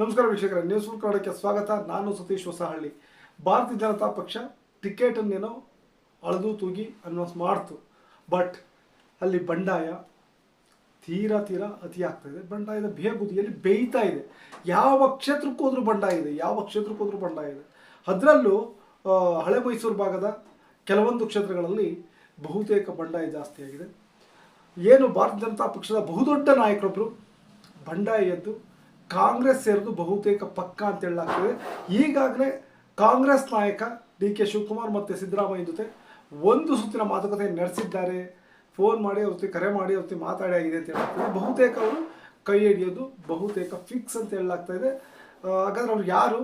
ನಮಸ್ಕಾರ ವೀಕ್ಷಕರೇ ನ್ಯೂಸ್ ಕನ್ನಡಕ್ಕೆ ಸ್ವಾಗತ. ನಾನು ಸತೀಶ್ ಹೊಸಹಳ್ಳಿ. ಭಾರತೀಯ ಜನತಾ ಪಕ್ಷ ಟಿಕೆಟನ್ನೇನೋ ಅಳೆದು ತೂಗಿ ಅನೌನ್ಸ್ ಮಾಡ್ತು. ಬಟ್ ಅಲ್ಲಿ ಬಂಡಾಯ ತೀರಾ ತೀರಾ ಅತಿ ಆಗ್ತಾ ಇದೆ. ಬಂಡಾಯದ ಬೇಗುದಿಯಲ್ಲಿ ಬೇಯ್ತಾ ಇದೆ. ಯಾವ ಕ್ಷೇತ್ರಕ್ಕೆ ಹೋದ್ರೂ ಬಂಡಾಯ ಇದೆ. ಯಾವ ಕ್ಷೇತ್ರಕ್ಕೆ ಹೋದ್ರೂ ಬಂಡಾಯ ಇದೆ. ಅದರಲ್ಲೂ ಹಳೆ ಮೈಸೂರು ಭಾಗದ ಕೆಲವೊಂದು ಕ್ಷೇತ್ರಗಳಲ್ಲಿ ಬಹುತೇಕ ಬಂಡಾಯ ಜಾಸ್ತಿ ಆಗಿದೆ. ಏನು ಭಾರತೀಯ ಜನತಾ ಪಕ್ಷದ ಬಹುದೊಡ್ಡ ನಾಯಕರೊಬ್ಬರು ಬಂಡಾಯ ಎದ್ದು ಕಾಂಗ್ರೆಸ್ ಸೇರಿದು ಬಹುತೇಕ ಪಕ್ಕ ಅಂತ ಹೇಳಲಾಗ್ತದೆ. ಈಗಾಗಲೇ ಕಾಂಗ್ರೆಸ್ ನಾಯಕ ಡಿ ಕೆ ಶಿವಕುಮಾರ್ ಮತ್ತು ಸಿದ್ದರಾಮಯ್ಯ ಜೊತೆ ಒಂದು ಸುತ್ತಿನ ಮಾತುಕತೆ ನಡೆಸಿದ್ದಾರೆ. ಫೋನ್ ಮಾಡಿ ಅವ್ರ ಜೊತೆ ಕರೆ ಮಾಡಿ, ಅವ್ರ ಮಾತಾಡಿ ಆಗಿದೆ ಅಂತ ಹೇಳಲಾಗ್ತದೆ. ಬಹುತೇಕ ಅವರು ಕೈ ಹಿಡಿಯೋದು ಬಹುತೇಕ ಫಿಕ್ಸ್ ಅಂತ ಹೇಳಲಾಗ್ತಾ ಇದೆ. ಹಾಗಾದ್ರೆ ಅವ್ರು ಯಾರು?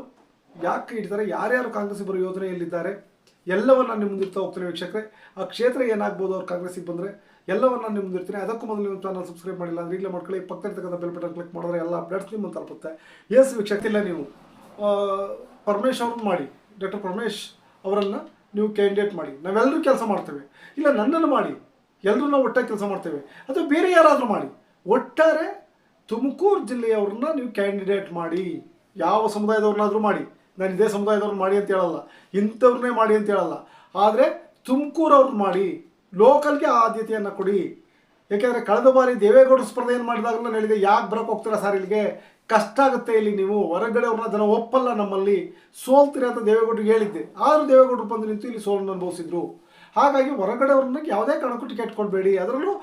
ಯಾಕೆ ಹಿಡಿತಾರೆ ಯಾರ್ಯಾರು ಕಾಂಗ್ರೆಸ್ ಬರೋ ಯೋಜನೆಯಲ್ಲಿದ್ದಾರೆ ಎಲ್ಲವನ್ನ ನಿಮ್ಮ ಮುಂದಿರ್ತಾ ಹೋಗ್ತಾರೆ ವೀಕ್ಷಕರೇ. ಆ ಕ್ಷೇತ್ರ ಏನಾಗ್ಬೋದು ಅವ್ರು ಕಾಂಗ್ರೆಸ್ಸಿಗೆ ಬಂದರೆ? ಎಲ್ಲವನ್ನ ನಿಮ್ಗೆ ಇರ್ತೀನಿ ಅದಕ್ಕೂ ಮೊದಲು ನಿಮ್ಮ ಚಾನಲ್ ಸಬ್ಸ್ಕ್ರೈಬ್ ಮಾಡಿಲ್ಲ ಅಂದ್ರೆ ಈಗಲೇ ಮಾಡ್ಕೊಳ್ಳಿ. ಪಕ್ಕದಲ್ಲಿರ್ತಕ್ಕಂಥ ಬೆಲ್ ಬಟನ್ ಕ್ಲಿಕ್ ಮಾಡಿದ್ರೆ ಎಲ್ಲ ಅಪ್ಡೇಟ್ಸ್ ನಿಮ್ಮ ತಲುಪುತ್ತೆ. ಎಸ್ ವೀಕ್ಷಕಿಲ್ಲ ನೀವು ಪರಮೇಶ್ ಅವ್ರನ್ನ ಮಾಡಿ ಡಾಕ್ಟರ್ ಪರಮೇಶ್ ಅವರನ್ನು ನೀವು ಕ್ಯಾಂಡಿಡೇಟ್ ಮಾಡಿ. ನಾವೆಲ್ಲರೂ ಕೆಲಸ ಮಾಡ್ತೇವೆ. ಇಲ್ಲ, ನನ್ನನ್ನು ಮಾಡಿ. ಎಲ್ಲರೂ ನಾವು ಒಟ್ಟಾಗಿ ಕೆಲಸ ಮಾಡ್ತೇವೆ. ಅಥವಾ ಬೇರೆ ಯಾರಾದರೂ ಮಾಡಿ. ಒಟ್ಟಾರೆ ತುಮಕೂರು ಜಿಲ್ಲೆಯವ್ರನ್ನ ನೀವು ಕ್ಯಾಂಡಿಡೇಟ್ ಮಾಡಿ. ಯಾವ ಸಮುದಾಯದವ್ರನ್ನಾದರೂ ಮಾಡಿ. ನಾನು ಇದೇ ಸಮುದಾಯದವ್ರನ್ನ ಮಾಡಿ ಅಂತ ಹೇಳಲ್ಲ. ಇಂಥವ್ರನ್ನೇ ಮಾಡಿ ಅಂತ ಹೇಳಲ್ಲ. ಆದರೆ ತುಮಕೂರವ್ರನ್ನ ಮಾಡಿ. ಲೋಕಲ್ಗೆ ಆದ್ಯತೆಯನ್ನು ಕೊಡಿ. ಏಕೆಂದರೆ ಕಳೆದ ಬಾರಿ ದೇವೇಗೌಡರು ಸ್ಪರ್ಧೆ ಮಾಡಿದಾಗಲೂ ನಾನು ಹೇಳಿದೆ, ಯಾಕೆ ಬರಕ್ಕೆ ಹೋಗ್ತೀರಾ ಸರ್ ಇಲ್ಲಿಗೆ? ಕಷ್ಟ ಆಗುತ್ತೆ ಇಲ್ಲಿ ನೀವು. ಹೊರಗಡೆ ಅವ್ರನ್ನ ಜನ ಒಪ್ಪಲ್ಲ ನಮ್ಮಲ್ಲಿ. ಸೋಲ್ತೀರಿ ಅಂತ ದೇವೇಗೌಡರಿಗೆ ಹೇಳಿದ್ದೆ. ಆದರೂ ದೇವೇಗೌಡರು ಬಂದು ನಿಂತು ಇಲ್ಲಿ ಸೋಲನ್ನು ಅನುಭವಿಸಿದ್ರು. ಹಾಗಾಗಿ ಹೊರಗಡೆ ಅವ್ರನ್ನ ಯಾವುದೇ ಕಾರಣಕ್ಕೂ ಟಿಕೆಟ್ ಕೊಡಬೇಡಿ. ಅದರಲ್ಲೂ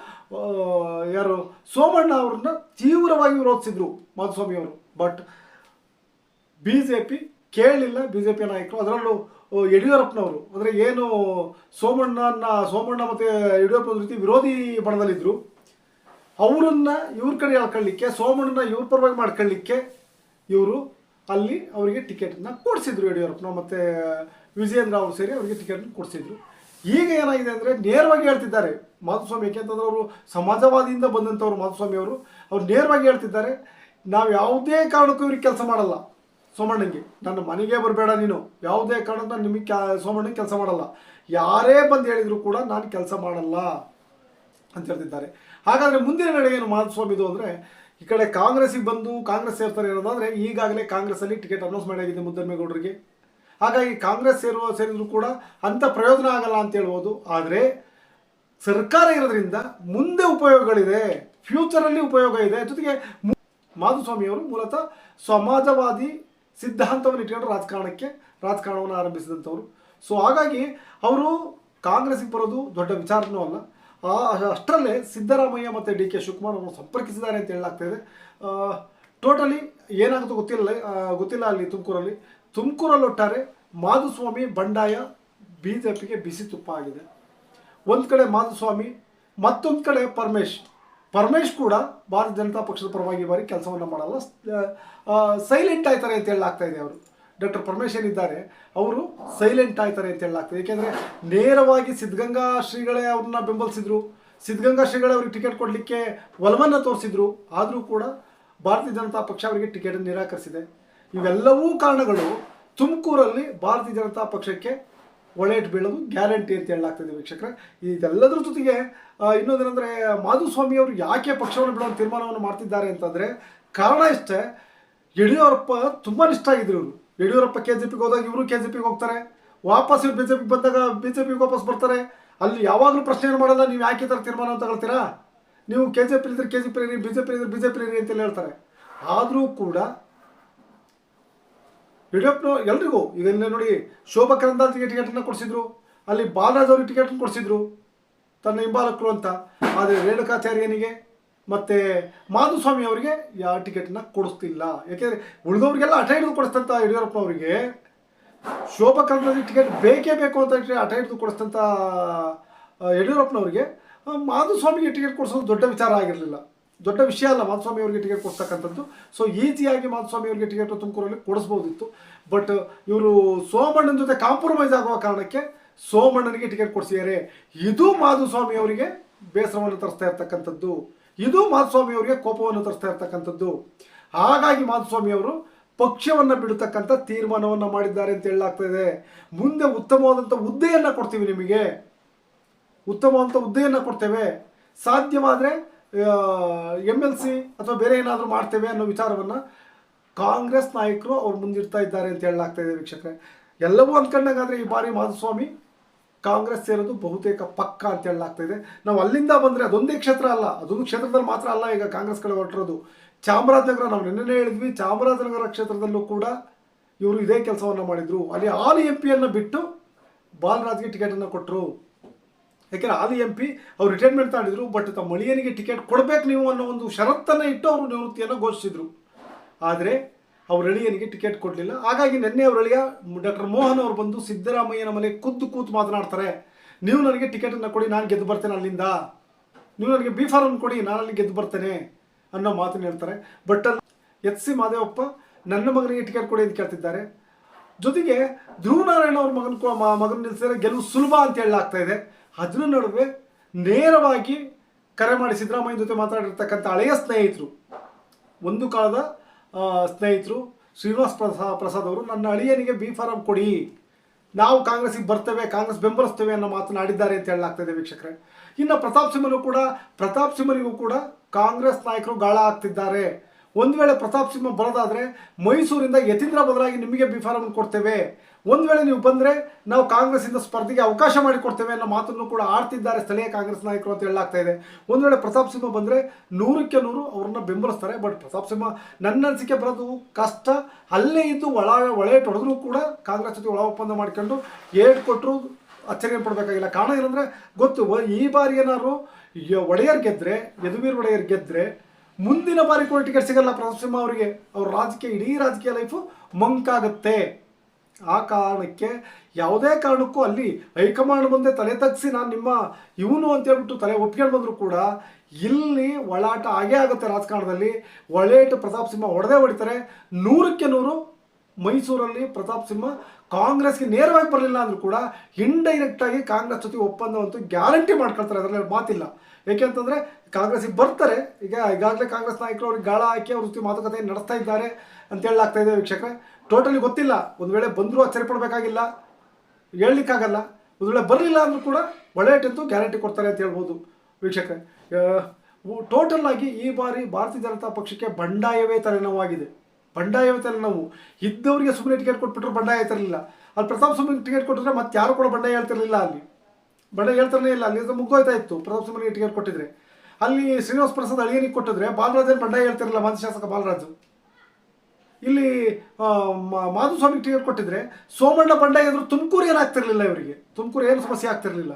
ಯಾರು? ಸೋಮಣ್ಣ ಅವ್ರನ್ನ ತೀವ್ರವಾಗಿ ವಿರೋಧಿಸಿದ್ರು ಮಾಧುಸ್ವಾಮಿ ಅವರು ಬಟ್ ಬಿ ಜೆ ಪಿ ಕೇಳಲಿಲ್ಲ ಬಿ ಜೆ ಪಿ ನಾಯಕರು. ಅದರಲ್ಲೂ ಯಡಿಯೂರಪ್ಪನವರು. ಅಂದರೆ ಏನು, ಸೋಮಣ್ಣನ, ಸೋಮಣ್ಣ ಮತ್ತು ಯಡಿಯೂರಪ್ಪನ ರೀತಿ ವಿರೋಧಿ ಬಣದಲ್ಲಿದ್ದರು ಅವರನ್ನು ಇವ್ರ ಕಡೆ ಹಾಕೊಳ್ಳಿಕ್ಕೆ ಸೋಮಣ್ಣನ ಇವ್ರ ಪರವಾಗಿ ಮಾಡ್ಕೊಳ್ಳಿಕ್ಕೆ ಇವರು ಅಲ್ಲಿ ಅವರಿಗೆ ಟಿಕೆಟನ್ನು ಕೊಡಿಸಿದ್ರು ಯಡಿಯೂರಪ್ಪನ ಮತ್ತು ವಿಜಯೇಂದ್ರ ಅವರು ಸೇರಿ ಅವರಿಗೆ ಟಿಕೆಟನ್ನು ಕೊಡಿಸಿದ್ರು. ಈಗ ಏನಾಗಿದೆ ಅಂದರೆ ನೇರವಾಗಿ ಹೇಳ್ತಿದ್ದಾರೆ, ಮಾಧುಸ್ವಾಮಿ, ಯಾಕೆಂತಂದ್ರೆ ಅವರು ಸಮಾಜವಾದಿಯಿಂದ ಬಂದಂಥವ್ರು ಮಾಧುಸ್ವಾಮಿ ಅವರು. ಅವ್ರು ನೇರವಾಗಿ ಹೇಳ್ತಿದ್ದಾರೆ, ನಾವು ಯಾವುದೇ ಕಾರಣಕ್ಕೂ ಇವ್ರಿಗೆ ಕೆಲಸ ಮಾಡಲ್ಲ. ಸೋಮಣ್ಣಂಗೆ, ನನ್ನ ಮನೆಗೆ ಬರಬೇಡ ನೀನು. ಯಾವುದೇ ಕಾರಣದ ನಿಮಗೆ ಕ್ಯಾ, ಸೋಮಣ್ಣಗೆ ಕೆಲಸ ಮಾಡಲ್ಲ. ಯಾರೇ ಬಂದು ಹೇಳಿದರೂ ಕೂಡ ನಾನು ಕೆಲಸ ಮಾಡಲ್ಲ ಅಂತ ಹೇಳ್ತಿದ್ದಾರೆ. ಹಾಗಾದರೆ ಮುಂದಿನ ನಡೆ ಏನು ಮಾಧುಸ್ವಾಮಿದು ಅಂದರೆ, ಈ ಕಡೆ ಕಾಂಗ್ರೆಸ್ಸಿಗೆ ಬಂದು ಕಾಂಗ್ರೆಸ್ ಸೇರ್ತಾರೆ ಅನ್ನೋದಾದರೆ, ಈಗಾಗಲೇ ಕಾಂಗ್ರೆಸ್ಸಲ್ಲಿ ಟಿಕೆಟ್ ಅನೌನ್ಸ್ ಮಾಡಾಗಿದೆ ಮುದ್ದಮ್ಮೇಗೌಡರಿಗೆ ಹಾಗಾಗಿ ಕಾಂಗ್ರೆಸ್ ಸೇರುವ, ಸೇರಿದ್ರು ಕೂಡ ಅಂಥ ಪ್ರಯೋಜನ ಆಗಲ್ಲ ಅಂತ ಹೇಳ್ಬೋದು. ಆದರೆ ಸರ್ಕಾರ ಇರೋದ್ರಿಂದ ಮುಂದೆ ಉಪಯೋಗಗಳಿದೆ. ಫ್ಯೂಚರಲ್ಲಿ ಉಪಯೋಗ ಇದೆ. ಜೊತೆಗೆ ಮಾಧುಸ್ವಾಮಿಯವರು ಮೂಲತಃ ಸಮಾಜವಾದಿ ಸಿದ್ಧಾಂತವನ್ನು ಇಟ್ಕೊಂಡು ರಾಜಕಾರಣಕ್ಕೆ, ರಾಜಕಾರಣವನ್ನು ಆರಂಭಿಸಿದಂಥವ್ರು. ಸೊ ಹಾಗಾಗಿ ಅವರು ಕಾಂಗ್ರೆಸ್ಗೆ ಬರೋದು ದೊಡ್ಡ ವಿಚಾರನೂ ಅಲ್ಲ. ಅಷ್ಟರಲ್ಲೇ ಸಿದ್ದರಾಮಯ್ಯ ಮತ್ತು ಡಿ ಕೆ ಶಿವಕುಮಾರ್ ಅವರು ಸಂಪರ್ಕಿಸಿದ್ದಾರೆ ಅಂತ ಹೇಳಲಾಗ್ತಾ ಇದೆ. ಟೋಟಲಿ ಏನಾಗುತ್ತೋ ಗೊತ್ತಿಲ್ಲ ಗೊತ್ತಿಲ್ಲ ಅಲ್ಲಿ ತುಮಕೂರಲ್ಲಿ. ತುಮಕೂರಲ್ಲಿ ಒಟ್ಟಾರೆ ಮಾಧುಸ್ವಾಮಿ ಬಂಡಾಯ ಬಿ ಜೆ ಪಿಗೆ ಬಿಸಿ ತುಪ್ಪ ಆಗಿದೆ. ಒಂದು ಕಡೆ ಮಾಧುಸ್ವಾಮಿ, ಮತ್ತೊಂದು ಕಡೆ ಪರಮೇಶ್. ಪರಮೇಶ್ ಕೂಡ ಭಾರತೀಯ ಜನತಾ ಪಕ್ಷದ ಪರವಾಗಿ ಬಾರಿ ಕೆಲಸವನ್ನು ಮಾಡಲ್ಲ. ಸೈಲೆಂಟ್ ಆಯ್ತಾರೆ ಅಂತ ಹೇಳಲಾಗ್ತಾ ಇದೆ ಅವರು. ಡಾಕ್ಟರ್ ಪರಮೇಶ್ ಏನಿದ್ದಾರೆ, ಅವರು ಸೈಲೆಂಟ್ ಆಯ್ತಾರೆ ಅಂತ ಹೇಳಲಾಗ್ತದೆ ಏಕೆಂದರೆ ನೇರವಾಗಿ ಸಿದ್ಧಗಂಗಾ ಶ್ರೀಗಳೇ ಅವ್ರನ್ನ ಬೆಂಬಲಿಸಿದ್ರು. ಸಿದ್ಧಗಂಗಾ ಶ್ರೀಗಳೇ ಅವ್ರಿಗೆ ಟಿಕೆಟ್ ಕೊಡಲಿಕ್ಕೆ ಒಲವನ್ನು ತೋರಿಸಿದ್ರು. ಆದರೂ ಕೂಡ ಭಾರತೀಯ ಜನತಾ ಪಕ್ಷ ಅವರಿಗೆ ಟಿಕೆಟ್ ನಿರಾಕರಿಸಿದೆ. ಇವೆಲ್ಲವೂ ಕಾರಣಗಳು ತುಮಕೂರಲ್ಲಿ ಭಾರತೀಯ ಜನತಾ ಪಕ್ಷಕ್ಕೆ ಒಳ್ಳೆಟ್ ಬೀಳೋದು ಗ್ಯಾರಂಟಿ ಅಂತ ಹೇಳಲಾಗ್ತದೆ ವೀಕ್ಷಕರೇ. ಇದೆಲ್ಲದರ ಜೊತೆಗೆ ಇನ್ನೊಂದೇನೆಂದರೆ ಮಾಧುಸ್ವಾಮಿ ಅವರು ಯಾಕೆ ಪಕ್ಷವನ್ನು ಬಿಡೋ ತೀರ್ಮಾನವನ್ನು ಮಾಡ್ತಿದ್ದಾರೆ ಅಂತಂದರೆ, ಕಾರಣ ಇಷ್ಟೇ, ಯಡಿಯೂರಪ್ಪ ತುಂಬ ಇಷ್ಟ ಆಗಿದ್ರು ಇವರು. ಯಡಿಯೂರಪ್ಪ ಕೆ ಜೆ ಪಿಗೆ ಹೋದಾಗ ಇವರು ಕೆ ಜೆ ಪಿಗೆ ಹೋಗ್ತಾರೆ. ವಾಪಸ್ ಇವ್ರು ಬಿ ಜೆ ಪಿಗೆ ಬಂದಾಗ ಬಿ ಜೆ ಪಿಗೆ ವಾಪಸ್ ಬರ್ತಾರೆ. ಅಲ್ಲಿ ಯಾವಾಗಲೂ ಪ್ರಶ್ನೆ ಏನು ಮಾಡಲ್ಲ, ನೀವು ಯಾಕೆ ಥರ ತೀರ್ಮಾನ ತಗೊಳ್ತೀರಾ? ನೀವು ಕೆ ಜೆ ಪಿ ಇದ್ರೆ ಕೆ ಜೆ ಪಿ ಇರಿ ಬಿ ಜೆ ಪಿ ಇದ್ರೆ ಬಿ ಜೆ ಪಿ ಇರಿ ಅಂತೇಳಿ ಹೇಳ್ತಾರೆ. ಆದರೂ ಕೂಡ ಯಡಿಯೂರಪ್ಪನ ಎಲ್ರಿಗೂ, ಈಗ ನೋಡಿ ಶೋಭಾ ಟಿಕೆಟ್ ಟಿಕೆಟನ್ನು ಕೊಡಿಸಿದ್ರು, ಅಲ್ಲಿ ಬಾಲರಾಜ್ ಅವ್ರಿಗೆ ಟಿಕೆಟ್ ಕೊಡಿಸಿದ್ರು, ತನ್ನ ಹಿಂಬಾಲಕರು ಅಂತ. ಆದರೆ ರೇಣುಕಾಚಾರ್ಯನಿಗೆ ಮತ್ತು ಮಾಧುಸ್ವಾಮಿ ಅವರಿಗೆ ಯಾವ ಟಿಕೆಟನ್ನು ಕೊಡಿಸ್ತಿಲ್ಲ. ಯಾಕೆಂದರೆ ಉಳಿದವ್ರಿಗೆಲ್ಲ ಹಠ ಹಿಡಿದು ಕೊಡಿಸ್ತಂತ ಯಡಿಯೂರಪ್ಪನವರಿಗೆ. ಶೋಭಾ ಕರಂದ್ಲಾಜೆ ಟಿಕೆಟ್ ಬೇಕೇ ಬೇಕು ಅಂತ ಹಠ ಹಿಡಿದು ಕೊಡಿಸ್ತಂತ ಯಡಿಯೂರಪ್ಪನವ್ರಿಗೆ ಮಾಧುಸ್ವಾಮಿಗೆ ಟಿಕೆಟ್ ಕೊಡಿಸೋದು ದೊಡ್ಡ ವಿಚಾರ ಆಗಿರಲಿಲ್ಲ. ದೊಡ್ಡ ವಿಷಯ ಅಲ್ಲ, ಮಾಧುಸ್ವಾಮಿ ಅವರಿಗೆ ಟಿಕೆಟ್ ಕೊಡ್ತಕ್ಕಂಥದ್ದು. ಸೊ ಈಸಿಯಾಗಿ ಮಾಧುಸ್ವಾಮಿ ಅವರಿಗೆ ಟಿಕೆಟ್ ತುಮಕೂರಲ್ಲಿ ಕೊಡಿಸ್ಬೋದಿತ್ತು. ಬಟ್ ಇವರು ಸೋಮಣ್ಣನ ಜೊತೆ ಕಾಂಪ್ರಮೈಸ್ ಆಗುವ ಕಾರಣಕ್ಕೆ ಸೋಮಣ್ಣನಿಗೆ ಟಿಕೆಟ್ ಕೊಡಿಸಿದ್ದಾರೆ. ಇದು ಮಾಧುಸ್ವಾಮಿ ಅವರಿಗೆ ಬೇಸರವನ್ನು ತರಿಸ್ತಾ ಇರ್ತಕ್ಕಂಥದ್ದು. ಇದು ಮಾಧುಸ್ವಾಮಿ ಅವರಿಗೆ ಕೋಪವನ್ನು ತರಿಸ್ತಾ ಇರ್ತಕ್ಕಂಥದ್ದು. ಹಾಗಾಗಿ ಮಾಧುಸ್ವಾಮಿ ಅವರು ಪಕ್ಷವನ್ನು ಬಿಡತಕ್ಕಂಥ ತೀರ್ಮಾನವನ್ನು ಮಾಡಿದ್ದಾರೆ ಅಂತ ಹೇಳಲಾಗ್ತಾ ಇದೆ. ಮುಂದೆ ಉತ್ತಮವಾದಂಥ ಹುದ್ದೆಯನ್ನು ಕೊಡ್ತೀವಿ ನಿಮಗೆ. ಉತ್ತಮವಾದಂಥ ಹುದ್ದೆಯನ್ನು ಕೊಡ್ತೇವೆ. ಸಾಧ್ಯವಾದರೆ ಎಂ ಎಲ್ ಸಿ ಅಥವಾ ಬೇರೆ ಏನಾದರೂ ಮಾಡ್ತೇವೆ ಅನ್ನೋ ವಿಚಾರವನ್ನು ಕಾಂಗ್ರೆಸ್ ನಾಯಕರು ಅವ್ರು ಮುಂದಿಡ್ತಾ ಇದ್ದಾರೆ ಅಂತ ಹೇಳಲಾಗ್ತಾ ಇದೆ ವೀಕ್ಷಕರೇ. ಎಲ್ಲವೂ ಅಂದ್ಕೊಂಡಾಗಾದರೆ ಈ ಬಾರಿ ಮಾಧುಸ್ವಾಮಿ ಕಾಂಗ್ರೆಸ್ ಸೇರೋದು ಬಹುತೇಕ ಪಕ್ಕ ಅಂತ ಹೇಳಲಾಗ್ತಾ ಇದೆ. ನಾವು ಅಲ್ಲಿಂದ ಬಂದರೆ ಅದೊಂದೇ ಕ್ಷೇತ್ರ ಅಲ್ಲ, ಅದೊಂದು ಕ್ಷೇತ್ರದಲ್ಲಿ ಮಾತ್ರ ಅಲ್ಲ ಈಗ ಕಾಂಗ್ರೆಸ್ ಕಡೆ ಹೊರಟಿರೋದು. ಚಾಮರಾಜನಗರ ನಾವು ನಿನ್ನೆ ಹೇಳಿದ್ವಿ, ಚಾಮರಾಜನಗರ ಕ್ಷೇತ್ರದಲ್ಲೂ ಕೂಡ ಇವರು ಇದೇ ಕೆಲಸವನ್ನು ಮಾಡಿದರು. ಅಲ್ಲಿ ಆಲ್ ಎಂ ಪಿಯನ್ನು ಬಿಟ್ಟು ಬಾಲರಾಜ್ಗೆ ಟಿಕೆಟನ್ನು ಕೊಟ್ಟರು ಯಾಕೆಂದ್ರೆ ಆದಿ ಎಂ ಪಿ ಅವ್ರು ರಿಟೈರ್ಮೆಂಟ್ ತಾಂಡಿದ್ರು ಬಟ್ ತಮ್ಮ ಮಳಿಯನಿಗೆ ಟಿಕೆಟ್ ಕೊಡಬೇಕು ನೀವು ಅನ್ನೋ ಒಂದು ಷರತ್ತನ್ನು ಇಟ್ಟು ಅವರು ನಿವೃತ್ತಿಯನ್ನು ಘೋಷಿಸಿದರು. ಆದರೆ ಅವ್ರ ಅಳಿಯನಿಗೆ ಟಿಕೆಟ್ ಕೊಡಲಿಲ್ಲ. ಹಾಗಾಗಿ ನಿನ್ನೆ ಅವ್ರ ಅಳಿಯ ಡಾಕ್ಟರ್ ಮೋಹನ್ ಅವರು ಬಂದು ಸಿದ್ದರಾಮಯ್ಯನ ಮನೆ ಖುದ್ದು ಕೂತು ಮಾತನಾಡ್ತಾರೆ. ನೀವು ನನಗೆ ಟಿಕೆಟನ್ನು ಕೊಡಿ, ನಾನು ಗೆದ್ದು ಬರ್ತೇನೆ ಅಲ್ಲಿಂದ. ನೀವು ನನಗೆ ಬಿ ಫಾರ್ಮ್ ಕೊಡಿ, ನಾನು ಅಲ್ಲಿ ಗೆದ್ದು ಬರ್ತೇನೆ ಅನ್ನೋ ಮಾತನ್ನು ಹೇಳ್ತಾರೆ. ಬಟ್ ಅಲ್ಲಿ ಎಚ್ ಸಿ ಮಾದೇವಪ್ಪ ನನ್ನ ಮಗನಿಗೆ ಟಿಕೆಟ್ ಕೊಡಿ ಅಂತ ಕೇಳ್ತಿದ್ದಾರೆ. ಜೊತೆಗೆ ಧ್ರುವನಾರಾಯಣ ಅವ್ರ ಮಗನ ಮಗನ ನಿಲ್ಲಿಸಿದ್ರೆ ಗೆಲುವು ಸುಲಭ ಅಂತ ಹೇಳಲಾಗ್ತಾ ಇದೆ. ಅದ್ರ ನಡುವೆ ನೇರವಾಗಿ ಕರೆ ಮಾಡಿ ಸಿದ್ದರಾಮಯ್ಯ ಜೊತೆ ಮಾತಾಡಿರ್ತಕ್ಕಂಥ ಹಳೆಯ ಸ್ನೇಹಿತರು. ಒಂದು ಕಾಲದ ಸ್ನೇಹಿತರು ಶ್ರೀನಿವಾಸ್ ಪ್ರಸಾ, ಪ್ರಸಾದ್ ಅವರು, ನನ್ನ ಅಳಿಯನಿಗೆ ಬಿ ಫಾರಂ ಕೊಡಿ. ನಾವು ಕಾಂಗ್ರೆಸ್ಸಿಗೆ ಬರ್ತೇವೆ, ಕಾಂಗ್ರೆಸ್ ಬೆಂಬಲಿಸ್ತೇವೆ ಅನ್ನೋ ಮಾತನಾಡಿದ್ದಾರೆ ಅಂತ ಹೇಳಲಾಗ್ತದೆ ವೀಕ್ಷಕರೇ. ಇನ್ನು ಪ್ರತಾಪ್ ಸಿಂಹನು ಕೂಡ, ಪ್ರತಾಪ್ ಸಿಂಹನಿಗೂ ಕೂಡ ಕಾಂಗ್ರೆಸ್ ನಾಯಕರು ಗಾಳ ಆಗ್ತಿದ್ದಾರೆ ಒಂದು ವೇಳೆ ಪ್ರತಾಪ್ ಸಿಂಹ ಬರೋದಾದರೆ ಮೈಸೂರಿಂದ ಯತೀಂದ್ರ ಬದಲಾಗಿ ನಿಮಗೆ ಬಿ ಫಾರಂ ಕೊಡ್ತೇವೆ. ಒಂದು ವೇಳೆ ನೀವು ಬಂದರೆ ನಾವು ಕಾಂಗ್ರೆಸ್ಸಿಂದ ಸ್ಪರ್ಧೆಗೆ ಅವಕಾಶ ಮಾಡಿಕೊಡ್ತೇವೆ ಅನ್ನೋ ಮಾತನ್ನು ಕೂಡ ಆಡ್ತಿದ್ದಾರೆ ಸ್ಥಳೀಯ ಕಾಂಗ್ರೆಸ್ ನಾಯಕರು ಅಂತ ಹೇಳಲಾಗ್ತಾ ಇದೆ. ಒಂದು ವೇಳೆ ಪ್ರತಾಪ್ ಸಿಂಹ ಬಂದರೆ ನೂರಕ್ಕೆ ನೂರು ಅವ್ರನ್ನ ಬೆಂಬಲಿಸ್ತಾರೆ. ಬಟ್ ಪ್ರತಾಪ್ ಸಿಂಹ ನನ್ನ ಅನಿಸಿಕೆ ಬರೋದು ಕಷ್ಟ. ಅಲ್ಲೇ ಇದ್ದು ಒಳ ಒಳೆ ಹೊಡೆದ್ರು ಕೂಡ ಕಾಂಗ್ರೆಸ್ ಜೊತೆ ಒಳ ಒಪ್ಪಂದ ಮಾಡ್ಕೊಂಡು ಏಟ್ ಕೊಟ್ಟರು ಅಚ್ಚರಿ ಪಡಬೇಕಾಗಿಲ್ಲ. ಕಾರಣ ಏನಂದರೆ ಗೊತ್ತು ಈ ಬಾರಿ ಏನಾದ್ರು ಒಡೆಯರ್ ಗೆದ್ದರೆ ಯದುವೀರ್ ಒಡೆಯರ್ ಗೆದ್ದರೆ ಮುಂದಿನ ಬಾರಿ ಕೂಡ ಟಿಕೆಟ್ ಸಿಗಲ್ಲ ಪ್ರತಾಪ್ ಸಿಂಹ ಅವರಿಗೆ. ಅವ್ರ ರಾಜಕೀಯ, ಇಡೀ ರಾಜಕೀಯ ಲೈಫು ಮಂಕಾಗುತ್ತೆ. ಆ ಕಾರಣಕ್ಕೆ ಯಾವುದೇ ಕಾರಣಕ್ಕೂ ಅಲ್ಲಿ ಹೈಕಮಾಂಡ್ ಮುಂದೆ ತಲೆ ತಗ್ಸಿ ನಾನು ನಿಮ್ಮ ಇವನು ಅಂತ ಹೇಳ್ಬಿಟ್ಟು ತಲೆ ಒಪ್ಕೊಂಡು ಬಂದರೂ ಕೂಡ ಇಲ್ಲಿ ಒಳಾಟ ಆಗೇ ಆಗುತ್ತೆ ರಾಜಕಾರಣದಲ್ಲಿ. ಒಳೇಟು ಪ್ರತಾಪ್ ಸಿಂಹ ಹೊಡೆದೇ ಹೊಡಿತಾರೆ. ನೂರಕ್ಕೆ ನೂರು ಮೈಸೂರಲ್ಲಿ ಪ್ರತಾಪ್ ಸಿಂಹ ಕಾಂಗ್ರೆಸ್ಗೆ ನೇರವಾಗಿ ಬರಲಿಲ್ಲ ಅಂದರೂ ಕೂಡ ಇಂಡೈರೆಕ್ಟ್ ಆಗಿ ಕಾಂಗ್ರೆಸ್ ಜೊತೆ ಒಪ್ಪಂದವಂತೂ ಗ್ಯಾರಂಟಿ ಮಾಡ್ಕೊಳ್ತಾರೆ. ಅದರಲ್ಲಿ ಮಾತಿಲ್ಲ. ಏಕೆಂತಂದರೆ ಕಾಂಗ್ರೆಸ್ಸಿಗೆ ಬರ್ತಾರೆ. ಈಗ ಈಗಾಗಲೇ ಕಾಂಗ್ರೆಸ್ ನಾಯಕರು ಅವ್ರಿಗೆ ಗಾಳ ಹಾಕಿ ಅವ್ರ ಜೊತೆ ಮಾತುಕತೆ ನಡೆಸ್ತಾ ಇದ್ದಾರೆ ಅಂತ ಹೇಳಲಾಗ್ತಾ ಇದೆ ವೀಕ್ಷಕರೇ. ಟೋಟಲಿ ಗೊತ್ತಿಲ್ಲ. ಒಂದು ವೇಳೆ ಬಂದರೂ ಅಚ್ಚರಿ ಪಡಬೇಕಾಗಿಲ್ಲ ಹೇಳಲಿಕ್ಕಾಗಲ್ಲ. ಒಂದು ವೇಳೆ ಬರಲಿಲ್ಲ ಅಂದರೂ ಕೂಡ ಒಳ್ಳೆಯಟಂತೂ ಗ್ಯಾರಂಟಿ ಕೊಡ್ತಾರೆ ಅಂತ ಹೇಳ್ಬೋದು ವೀಕ್ಷಕರೇ. ಟೋಟಲ್ ಆಗಿ ಈ ಬಾರಿ ಭಾರತೀಯ ಜನತಾ ಪಕ್ಷಕ್ಕೆ ಬಂಡಾಯವೇ ತಲೆನೋವಾಗಿದೆ. ಬಂಡಾಯವೇ ತಲೆನೋವು. ಇದ್ದವರಿಗೆ ಸುಮ್ಮನೆ ಟಿಕೆಟ್ ಕೊಟ್ಬಿಟ್ರು ಬಂಡಾಯ ತರಲಿಲ್ಲ. ಅಲ್ಲಿ ಪ್ರತಾಪ್ ಸುಮ್ಮನೆ ಟಿಕೆಟ್ ಕೊಟ್ಟಿದ್ರೆ ಮತ್ತೆ ಯಾರು ಕೂಡ ಬಂಡಾಯ ಹೇಳ್ತಿರಲಿಲ್ಲ ಅಲ್ಲಿ. ಬಂಡಾಯ ಹೇಳ್ತಾರೇ ಇಲ್ಲ. ಅಲ್ಲಿ ಮುಗ್ದೋಯ್ತಾ ಇತ್ತು ಪ್ರತಾಪ್ ಸುಮ್ಮನೆ ಟಿಕೆಟ್ ಕೊಟ್ಟಿದ್ರೆ. ಅಲ್ಲಿ ಶ್ರೀನಿವಾಸ ಪ್ರಸಾದ್ ಅಳಿಯನಿಗೆ ಕೊಟ್ಟಿದ್ರೆ ಬಾಲರಾಜನ್ ಬಂಡಾಯ ಹೇಳ್ತಿರಲಿಲ್ಲ ಮಾಜಿ ಶಾಸಕ ಬಾಲರಾಜು. ಇಲ್ಲಿ ಮಾಧುಸ್ವಾಮಿಗೆ ಟಿಕೆಟ್ ಕೊಟ್ಟಿದ್ರೆ ಸೋಮಣ್ಣ ಬಂಡಾಯ ಅಂದ್ರು ತುಮಕೂರು ಏನಾಗ್ತಿರ್ಲಿಲ್ಲ ಇವರಿಗೆ? ತುಮಕೂರು ಏನು ಸಮಸ್ಯೆ ಆಗ್ತಿರ್ಲಿಲ್ಲ.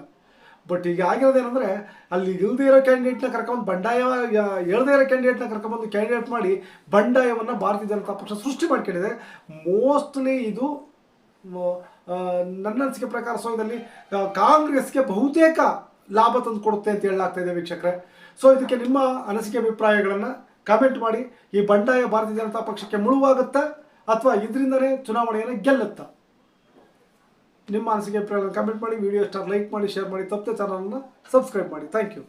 ಬಟ್ ಈಗ ಆಗಿರೋದೇನೆಂದರೆ ಅಲ್ಲಿ ಇಲ್ಲದೇ ಇರೋ ಕ್ಯಾಂಡಿಡೇಟ್ನ ಕರ್ಕೊಂಡು ಬಂಡಾಯ ಹೇಳದೇ ಇರೋ ಕ್ಯಾಂಡಿಡೇಟ್ನ ಕರ್ಕೊಂಬಂದು ಕ್ಯಾಂಡಿಡೇಟ್ ಮಾಡಿ ಬಂಡಾಯವನ್ನು ಭಾರತೀಯ ಜನತಾ ಪಕ್ಷ ಸೃಷ್ಟಿ ಮಾಡ್ಕೊಂಡಿದೆ. ಮೋಸ್ಟ್ಲಿ ಇದು ನನ್ನ ಅನಿಸಿಕೆ ಪ್ರಕಾರ ಸಮಯದಲ್ಲಿ ಕಾಂಗ್ರೆಸ್ಗೆ ಬಹುತೇಕ ಲಾಭ ತಂದು ಕೊಡುತ್ತೆ ಅಂತ ಹೇಳಲಾಗ್ತಾ ಇದೆ ವೀಕ್ಷಕರೇ. ಸೊ ಇದಕ್ಕೆ ನಿಮ್ಮ ಅನಿಸಿಕೆ ಅಭಿಪ್ರಾಯಗಳನ್ನು ಕಾಮೆಂಟ್ ಮಾಡಿ, ಈ ಬಂಡಾಯ ಭಾರತೀಯ ಜನತಾ ಪಕ್ಷಕ್ಕೆ ಮುಳುವಾಗುತ್ತಾ ಅಥವಾ ಇದರಿಂದಲೇ ಚುನಾವಣೆಯನ್ನು ಗೆಲ್ಲುತ್ತಾ? ನಿಮ್ಮ ಅನಿಸಿಕೆ ಅಭಿಪ್ರಾಯಗಳನ್ನು ಕಮೆಂಟ್ ಮಾಡಿ ವಿಡಿಯೋ ಸ್ಟಾರ್ ಲೈಕ್ ಮಾಡಿ ಶೇರ್ ಮಾಡಿ, ತಪ್ಪದೆ ಚಾನಲನ್ನು ಸಬ್ಸ್ಕ್ರೈಬ್ ಮಾಡಿ. Thank you